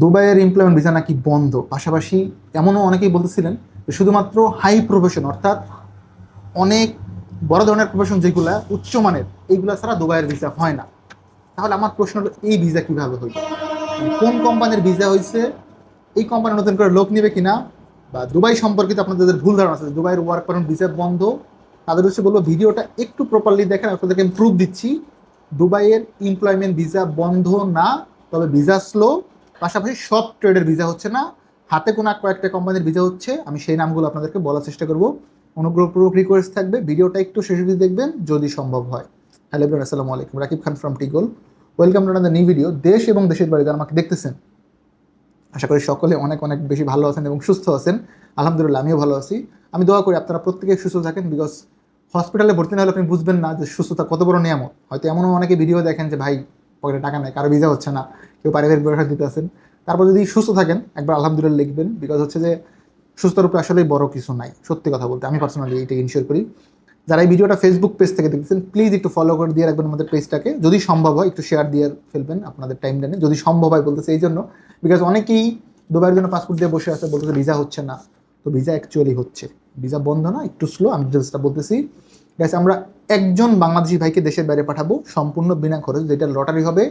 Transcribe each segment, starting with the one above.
দুবাইয়ের employment visa নাকি বন্ধ? পাশাপাশি এমনও অনেকেই বলতেছিলেন শুধুমাত্র হাই প্রফেশন অর্থাৎ অনেক বড় ধরনের প্রফেশন যেগুলা উচ্চমানের এইগুলা ছাড়া দুবাইয়ের ভিসা হয় না। তাহলে আমার প্রশ্ন হলো, এই ভিসা কীভাবে হইল? কোন কোম্পানির ভিসা হয়েছে এই কোম্পানি নতুন করে লোক নেবে কিনা? বা দুবাই সম্পর্কিত আপনাদের ভুল ধারণা আছে, দুবাইয়ের ওয়ার্ক পারমিট ভিসা বন্ধ, তাদের হচ্ছে বলব, ভিডিওটা একটু প্রপারলি দেখেন আপনাদেরকে আমি প্রুফ দিচ্ছি, দুবাইয়ের এমপ্লয়মেন্ট ভিসা বন্ধ না, তবে ভিসা স্লো পাশাপাশি সব ট্রেডের ভিসা হচ্ছে না, হাতে কোনো কয়েকটা কোম্পানির ভিসা হচ্ছে, আমি সেই নামগুলো আপনাদেরকে বলার চেষ্টা করব। অনুগ্রহপূর্বক রিকোয়েস্ট থাকবে, ভিডিওটা একটু শেষ অবধি দেখবেন যদি সম্ভব হয়। হ্যালো এভরিওয়ান আসসালামু আলাইকুম। রাকিব খান ফ্রম টিগোল ওয়েলকাম টু নিউ ভিডিও দেশ এবং দেশের বাড়ি যারা আমাকে দেখতেছেন, আশা করি সকলে অনেক অনেক বেশি ভালো আছেন এবং সুস্থ আছেন। আলহামদুলিল্লাহ, আমিও ভালো আছি। আমি দোয়া করি আপনারা প্রত্যেকে সুস্থ থাকেন বিকজ হসপিটালে ভর্তি না হলে আপনি বুঝবেন না যে সুস্থতা কত বড় নিয়ামত। হয়তো এমনও অনেকে ভিডিও দেখেন যে, ভাই পকেটে টাকা নেই, কারও ভিসা হচ্ছে না, কেউ পারিবারিক ব্যবসা দিতে আছেন তারপর যদি সুস্থ থাকেন, একবার আলহামদুলিল্লাহ লিখবেন বিকজ হচ্ছে যে সুস্থর উপরে আসলেই বড় কিছু নাই, সত্যি কথা বলতে, আমি পার্সোনালি এটা ইনশিওর করি। যারা এই ভিডিওটা ফেসবুক পেজ থেকে দেখছেন প্লিজ একটু ফলো করে দিয়ে রাখবেন আমাদের পেজটাকে যদি সম্ভব হয়, একটু শেয়ার দিয়ে ফেলবেন আপনাদের টাইম টেনে যদি সম্ভব হয় বলতেছে এই জন্য বিকজ অনেকেই দুবাইয়ের জন্য পাসপোর্ট দিয়ে বসে আছে, বলতেছে ভিসা হচ্ছে না। তো ভিসা অ্যাকচুয়ালি হচ্ছে। ভিসা বন্ধ না, একটু স্লো আমি যেটা বলতেছি। গ্যাস আমরা একজন বাংলাদেশি ভাইকে দেশের বাইরে পাঠাবো সম্পূর্ণ বিনা খরচ, যেটা লটারি হবে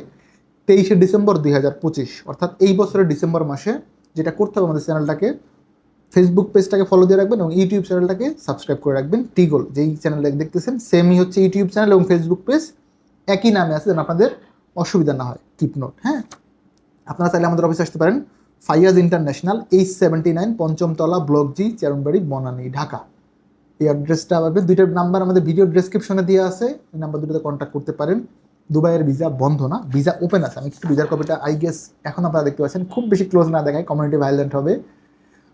তেইশে ডিসেম্বর দুই হাজার পঁচিশ। অর্থাৎ এই বছরের ডিসেম্বর মাসে যেটা করতে হবে আমাদের চ্যানেলটাকে ফেসবুক পেজটাকে ফলো দিয়ে রাখবেন এবং ইউটিউব চ্যানেলটাকে সাবস্ক্রাইব করে রাখবেন। টিগোল যেই চ্যানেলটাকে দেখতেছেন সেমই হচ্ছে ইউটিউব চ্যানেল এবং ফেসবুক পেজ একই নামে আছে যেন আপনাদের অসুবিধা না হয় কিপ নোট হ্যাঁ? আপনারা চাইলে আমাদের অফিসে আসতে পারেন। Faiyaz international H seventy nine পঞ্চমতলা block G চেরনবাড়ি বনানী ঢাকা এই অ্যাড্রেসটা পাবেন দুইটার নাম্বার আমাদের ভিডিও ডেসক্রিপশনে দেওয়া আছে। এই নাম্বার দুটোতে কন্ট্যাক্ট করতে পারেন। দুবাইয়ের ভিসা বন্ধ না ভিসা ওপেন আছে। আমি একটু ভিসার কপিটা আই গেস এখন আপনারা দেখতে পাচ্ছেন, খুব বেশি ক্লোজ না দেখায় কমিউনিটি ভাইলেন্ট হবে।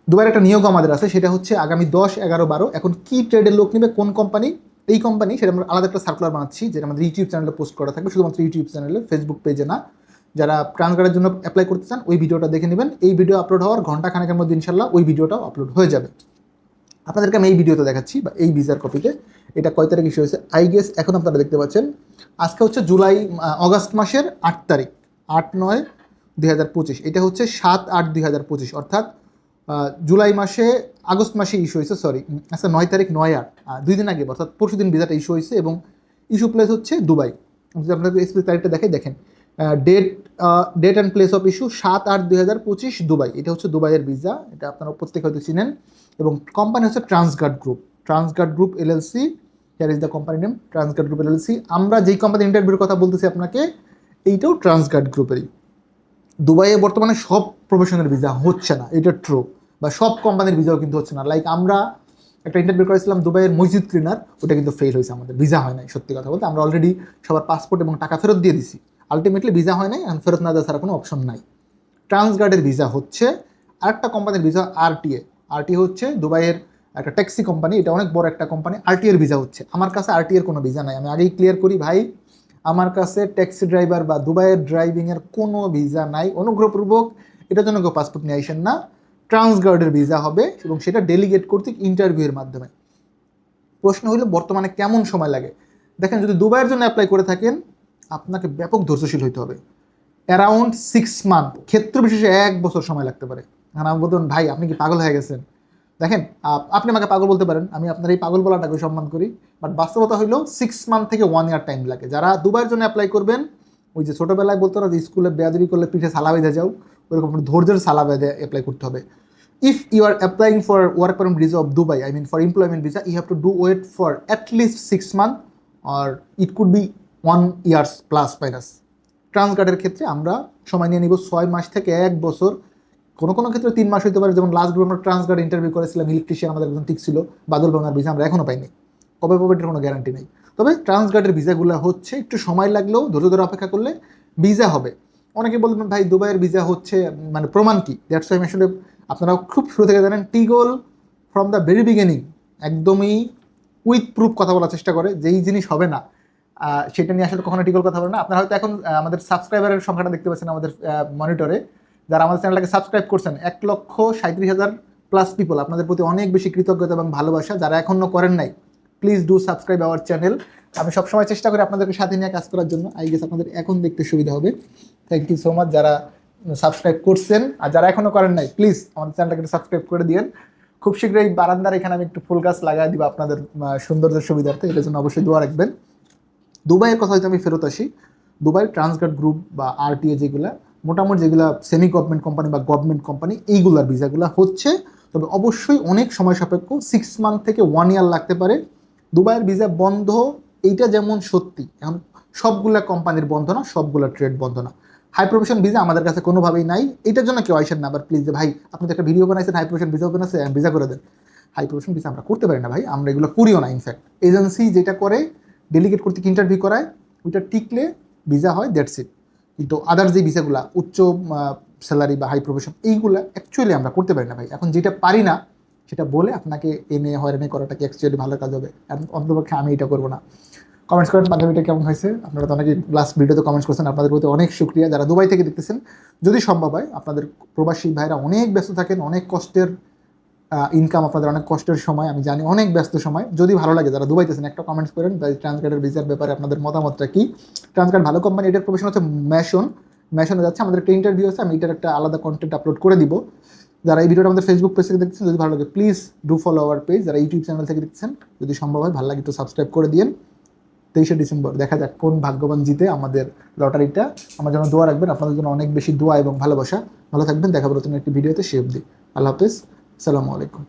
দুবাইয়ের একটা নিয়োগ আমাদের আছে, সেটা হচ্ছে আগামী দশ, এগারো, বারো। এখন কি ট্রেডের লোক নেবে, কোন কোম্পানি এই কোম্পানি সেটা আমরা আলাদা একটা সার্কুলার বানাচ্ছি, যেটা আমাদের ইউটিউব চ্যানেলে পোস্ট করা থাকবে। শুধুমাত্র ইউটিউব চ্যানেলে ফেসবুক পেজে না। যারা প্রাণ কার্ডের জন্য অ্যাপ্লাই করতে চান, ওই ভিডিওটা দেখে নেবেন। এই ভিডিও আপলোড হওয়ার ঘণ্টা খানেকের মধ্যে ইনশাল্লাহ ওই ভিডিওটাও আপলোড হয়ে যাবে। আপনাদেরকে আমি এই ভিডিওতে দেখাচ্ছি, বা এই ভিসার কপিতে এটা কয় তারিখ ইস্যু হয়েছে? আই গেস এখন আপনারা দেখতে পাচ্ছেন, আজকে হচ্ছে জুলাই অগাস্ট মাসের আট তারিখ, আট নয় দুই হাজার পঁচিশ। এটা হচ্ছে সাত আট দুই হাজার পঁচিশ, অর্থাৎ জুলাই মাসে আগস্ট মাসে ইস্যু হয়েছে সরি আচ্ছা নয় তারিখ, নয় আট দুই দিন আগে, অর্থাৎ পরশু দিন ভিসাটা ইস্যু হয়েছে এবং ইস্যু প্লেস হচ্ছে দুবাই। যদি আপনাকে স্পেস তারিখটা দেখাই, দেখেন date date and place of issue সাত আট দুই হাজার পঁচিশ দুবাই। এটা হচ্ছে দুবাইয়ের ভিসা এটা আপনারা প্রত্যেকে হয়তো চিনেন। এবং কোম্পানি হচ্ছে Transguard group Transguard group L LLC here is the company name Transguard group LLC আমরা যেই কোম্পানি ইন্টারভিউর কথা বলতেছি আপনাকে, এইটাও ট্রান্সগার্ড গ্রুপেরই দুবাইয়ে বর্তমানে সব প্রফেশনের ভিসা হচ্ছে না, এটা ট্রু বা সব কোম্পানির ভিসাও কিন্তু হচ্ছে না। লাইক আমরা একটা ইন্টারভিউ করেছিলাম দুবাইয়ের মসজিদ ক্লিনার ওটা কিন্তু ফেল হয়েছে আমাদের। ভিসা হয় নাই, সত্যি কথা বলতে। আমরা অলরেডি সবার পাসপোর্ট এবং টাকা ফেরত দিয়ে দিছি। আলটিমেটলি ভিসা হয় নাই আর ফেরত না দেওয়া ছাড়া কোনো অপশন নাই। ট্রান্সগার্ডের ভিসা হচ্ছে আরেকটা কোম্পানির ভিসা আরটিএ আরটিএ হচ্ছে দুবাইয়ের একটা ট্যাক্সি কোম্পানি এটা অনেক বড় একটা কোম্পানি আরটিএর ভিসা হচ্ছে। আমার কাছে আরটিএর কোনো ভিসা নাই। আমি আগেই ক্লিয়ার করি, ভাই, আমার কাছে ট্যাক্সি ড্রাইভার বা দুবাইয়ের ড্রাইভিংয়ের কোনো ভিসা নাই। অনুগ্রহপূর্বক এটার জন্য কেউ পাসপোর্ট নিয়ে আসেন না। ট্রান্সগার্ডের ভিসা হবে এবং সেটা ডেলিগেট কর্তৃক ইন্টারভিউয়ের মাধ্যমে। প্রশ্ন হলো বর্তমানে কেমন সময় লাগে? দেখেন, যদি দুবাইয়ের জন্য অ্যাপ্লাই করে থাকেন আপনাকে ব্যাপক ধৈর্যশীল হইতে হবে। অ্যারাউন্ড সিক্স মান্থ ক্ষেত্র বিশেষে এক বছর সময় লাগতে পারে। আর আমি বলতেন ভাই, আপনি কি পাগল হয়ে গেছেন? দেখেন, আপ- আপনি আমাকে পাগল বলতে পারেন, আমি আপনার এই পাগল বলাটাকে সম্মান করি বাট বাস্তবতা হইল সিক্স মান্থ থেকে ওয়ান ইয়ার টাইম লাগে। যারা দুবার জন্য অ্যাপ্লাই করবেন, ওই যে ছোটোবেলায় বলতো না যে স্কুলে বেয়াদবি করলে পিঠে সালা বেঁধে যাও, ওইরকম ধৈর্যের সালা বেঁধে অ্যাপ্লাই করতে হবে। If you are applying for work permit visa of Dubai I mean for employment visa you have to do wait for at least six month or it could be one years plus minus ট্রান্সগার্ডের ক্ষেত্রে আমরা সময় নিয়ে নিব ছয় মাস থেকে এক বছর। কোনো কোনো ক্ষেত্রে তিন মাস হতে পারে, যেমন লাস্ট গ্রুপ আমরা ট্রান্সগার্ড ইন্টারভিউ করেছিলাম ইলেকট্রিশিয়ান আমাদের একজন ঠিক ছিল, বাদল ভাঙার ভিসা আমরা এখনও পাইনি। কবে পাবো এটার কোনো গ্যারান্টি নেই। তবে ট্রান্সগার্ডের ভিসাগুলো হচ্ছে, একটু সময় লাগলেও ধৈর্য ধরে অপেক্ষা করলে ভিসা হবে। অনেকে বলবেন, ভাই, দুবাইয়ের ভিসা হচ্ছে মানে প্রমাণ কি? দ্যাটস ওয়াই আসলে আপনারা খুব শুরু থেকে জানেন, টিগোল ফ্রম দ্য ভেরি বিগিনিং একদমই উইথ প্রুফ কথা বলার চেষ্টা করে যেই জিনিস হবে না। সেটা নিয়ে আসলে কখনো টিগোল কথা বলে না। আপনারা হয়তো এখন আমাদের সাবস্ক্রাইবারের সংখ্যাটা দেখতে পাচ্ছেন আমাদের মনিটরে যারা আমাদের চ্যানেলটাকে সাবস্ক্রাইব করছেন, এক লক্ষ সাঁত্রিশ হাজার প্লাস পিপল আপনাদের প্রতি অনেক বেশি কৃতজ্ঞতা এবং ভালোবাসা। যারা এখনও করেন নাই please do subscribe our channel আমি সবসময় চেষ্টা করি আপনাদেরকে সাথে নিয়ে কাজ করার জন্য। আই গেস আপনাদের এখন দেখতে সুবিধা হবে। থ্যাংক ইউ সো মাচ যারা সাবস্ক্রাইব করছেন। আর যারা এখনও করেন নাই প্লিজ আমাদের চ্যানেলটাকে সাবস্ক্রাইব করে দিয়েন। খুব শীঘ্রই বারান্দার এখানে আমি একটু ফুল গাছ লাগাই দিব আপনাদের সৌন্দর্যের সুবিধার্থে। এটার জন্য অবশ্যই দোয়া রাখবেন। দুবাইয়ের কথা যদি আমি ফেরত আসি। দুবাই ট্রান্সগার্ড গ্রুপ বা আরটিএ যেগুলা, মোটামুটি যেগুলা সেমি গভর্নমেন্ট কোম্পানি বা গভর্নমেন্ট কোম্পানি এইগুলার ভিসাগুলো হচ্ছে। তবে অবশ্যই অনেক সময় সাপেক্ষ সিক্স মান্থ থেকে ওয়ান ইয়ার লাগতে পারে। দুবাইয়ের ভিসা বন্ধ, এইটা যেমন সত্যি, এখন সবগুলা কোম্পানির বন্ধ না, সবগুলা ট্রেড বন্ধ না। হাই প্রফেশন ভিসা আমাদের কাছে কোনোভাবেই নাই। এটার জন্য কেউ আইসেন না, আবার প্লিজ যে ভাই, আপনি তো একটা ভিডিও বানাইছেন হাই প্রফেশন ভিসা ওপেন আছে ভিসা করে দেন। হাই প্রফেশন ভিসা আমরা করতে পারি না ভাই, আমরা এগুলো করিও না ইনফ্যাক্ট এজেন্সি যেটা করে ডেলিগেট করতে ইন্টারভিউ করায়? ওইটা টিকলে ভিসা হয় দ্যাটস ইট কিন্তু আদার্স যে ভিসাগুলা উচ্চ স্যালারি বা হাই প্রফেশন এইগুলা অ্যাকচুয়ালি আমরা করতে পারি না ভাই। এখন যেটা পারি না, সেটা বলে আপনাকে এনে হয়রানি করাটা কি অ্যাকচুয়ালি ভালো কাজ হবে? অন্তপক্ষে আমি এটা করব না। কমেন্টস করেন পাঞ্জাবিটা কেমন হয়েছে? আপনারা তো অনেকে লাস্ট ভিডিওতে কমেন্টস করছেন, আপনাদের প্রতি অনেক শুক্রিয়া। যারা দুবাই থেকে দেখতেছেন, যদি সম্ভব হয়, আপনাদের প্রবাসী ভাইরা অনেক ব্যস্ত থাকেন, অনেক কষ্টের ইনকাম আপনাদের অনেক কষ্টের সময়, আমি জানি অনেক ব্যস্ত সময়। যদি ভালো লাগে, যারা দুবাইতেছেন, একটা কমেন্টস করেন ট্রান্সকার্ডের ভিসার ব্যাপারে আপনাদের মতামতটা কি? ট্রান্সকার্ড ভালো কোম্পানি এটার প্রফেশন হচ্ছে ম্যাশন ম্যাশনে যাচ্ছে, আমাদের একটা ইন্টারভিউ আছে, আমি এটার একটা আলাদা কন্টেন্ট আপলোড করে দিব। যারা এই ভিডিওটা আমাদের ফেসবুক পেজ থেকে দেখছেন যদি ভালো লাগে please do follow our page যারা ইউটিউব চ্যানেল থেকে দেখছেন যদি সম্ভব হয়, ভালো লাগে তো সাবস্ক্রাইব করে দিন তেইশে ডিসেম্বর, দেখা যাক কোন ভাগ্যবান জিতে আমাদের লটারিটা। আমার জন্য দোয়া রাখবেন, আপনাদের জন্য অনেক বেশি দোয়া এবং ভালোবাসা। ভালো থাকবেন, দেখা নতুন একটি ভিডিওতে, সে অবধি। আল্লাহ হাফেজ। সালামু আলাইকুম।